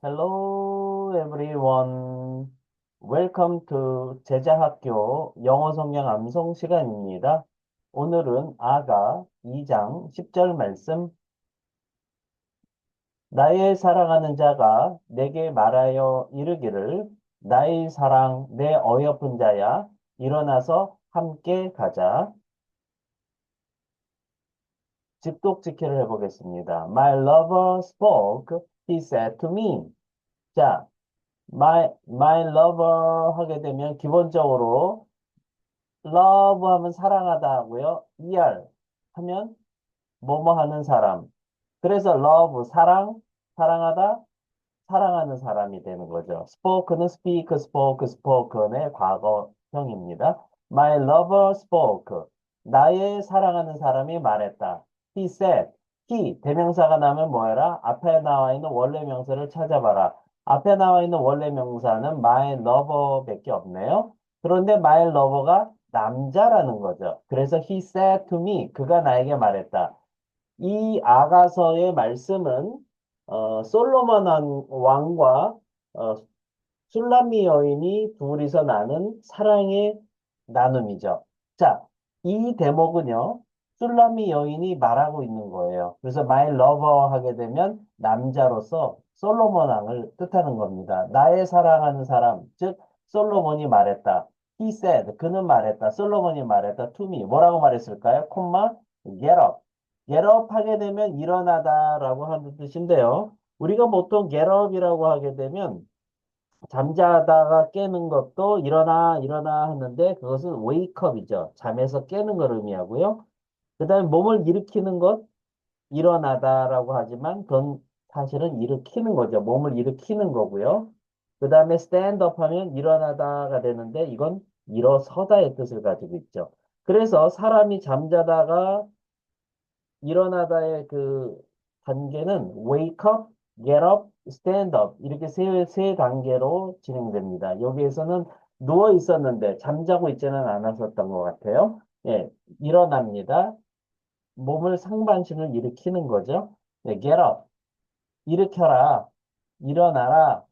Hello everyone. Welcome to 제자학교 영어 성경 암송 시간입니다. 오늘은 아가 2장 10절 말씀. 나의 사랑하는 자가 내게 말하여 이르기를 나의 사랑 내 어여쁜 자야 일어나서 함께 가자. 직독직해를 해보겠습니다. My lover spoke. He said to me. 자, my, my lover 하게 되면 기본적으로 love 하면 사랑하다 하고요. er 하면 뭐뭐 하는 사람. 그래서 love 사랑, 사랑하다, 사랑하는 사람이 되는 거죠. spoke는 speak, spoke, spoken의 과거형입니다. My lover spoke. 나의 사랑하는 사람이 말했다. He said. He 대명사가 나면 뭐해라? 앞에 나와 있는 원래 명사를 찾아봐라. 앞에 나와 있는 원래 명사는 my lover밖에 없네요. 그런데 my lover가 남자라는 거죠. 그래서 he said to me, 그가 나에게 말했다. 이 아가서의 말씀은 어, 솔로몬 왕- 왕과 어, 술람미 여인이 둘이서 나눈 사랑의 나눔이죠. 자, 이 대목은요. 술람미 여인이 말하고 있는 거예요. 그래서 my lover 하게 되면 남자로서 솔로몬 왕을 뜻하는 겁니다. 나의 사랑하는 사람, 즉 솔로몬이 말했다. He said, 그는 말했다. 솔로몬이 말했다. To me, 뭐라고 말했을까요? 콤마, get up. get up 하게 되면 일어나다라고 하는 뜻인데요. 우리가 보통 get up이라고 하게 되면 잠자다가 깨는 것도 일어나 일어나 하는데 그것은 up이죠. 잠에서 깨는 걸 의미하고요. 그 다음에 몸을 일으키는 것 일어나다라고 하지만 그건 사실은 일으키는 거죠. 몸을 일으키는 거고요. 그 다음에 stand up 하면 일어나다가 되는데 이건 일어서다의 뜻을 가지고 있죠. 그래서 사람이 잠자다가 일어나다의 그 단계는 wake up, get up, stand up 이렇게 세, 세 단계로 진행됩니다. 여기에서는 누워 있었는데 잠자고 있지는 않았었던 것 같아요. 예, 일어납니다. 몸을 상반신을 일으키는 거죠. 네, get up. 일으켜라. 일어나라.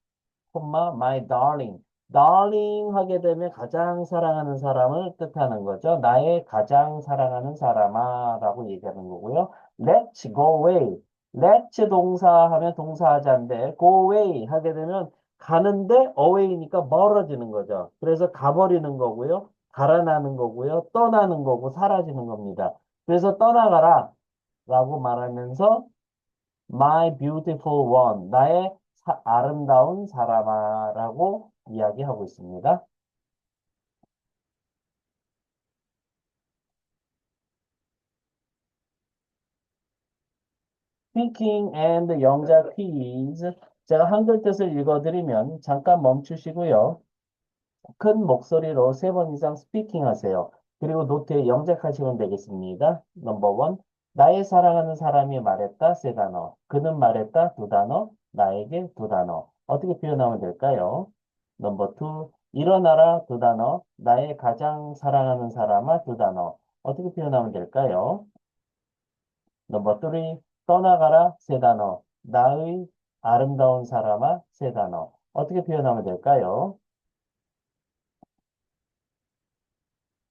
콤마 my darling. darling 하게 되면 가장 사랑하는 사람을 뜻하는 거죠. 나의 가장 사랑하는 사람아 라고 얘기하는 거고요. let's go away. let's 동사 하면 동사하자인데 go away 하게 되면 가는데 away니까 멀어지는 거죠. 그래서 가버리는 거고요. 달아나는 거고요. 떠나는 거고 사라지는 겁니다. 그래서 떠나가라 라고 말하면서 my beautiful one, 나의 사- 아름다운 사람아 라고 이야기하고 있습니다. Speaking and 영작 퀴즈. 제가 한글 뜻을 읽어드리면 잠깐 멈추시고요. 큰 목소리로 세 번 이상 스피킹 하세요. 그리고 노트에 영작하시면 되겠습니다. 넘버 원. 나의 사랑하는 사람이 말했다. 세 단어. 그는 말했다. 두 단어. 나에게 두 단어. 어떻게 표현하면 될까요? 넘버 투. 일어나라. 두 단어. 나의 가장 사랑하는 사람아. 두 단어. 어떻게 표현하면 될까요? 넘버 쓰리. 떠나가라. 세 단어. 나의 아름다운 사람아. 세 단어. 어떻게 표현하면 될까요?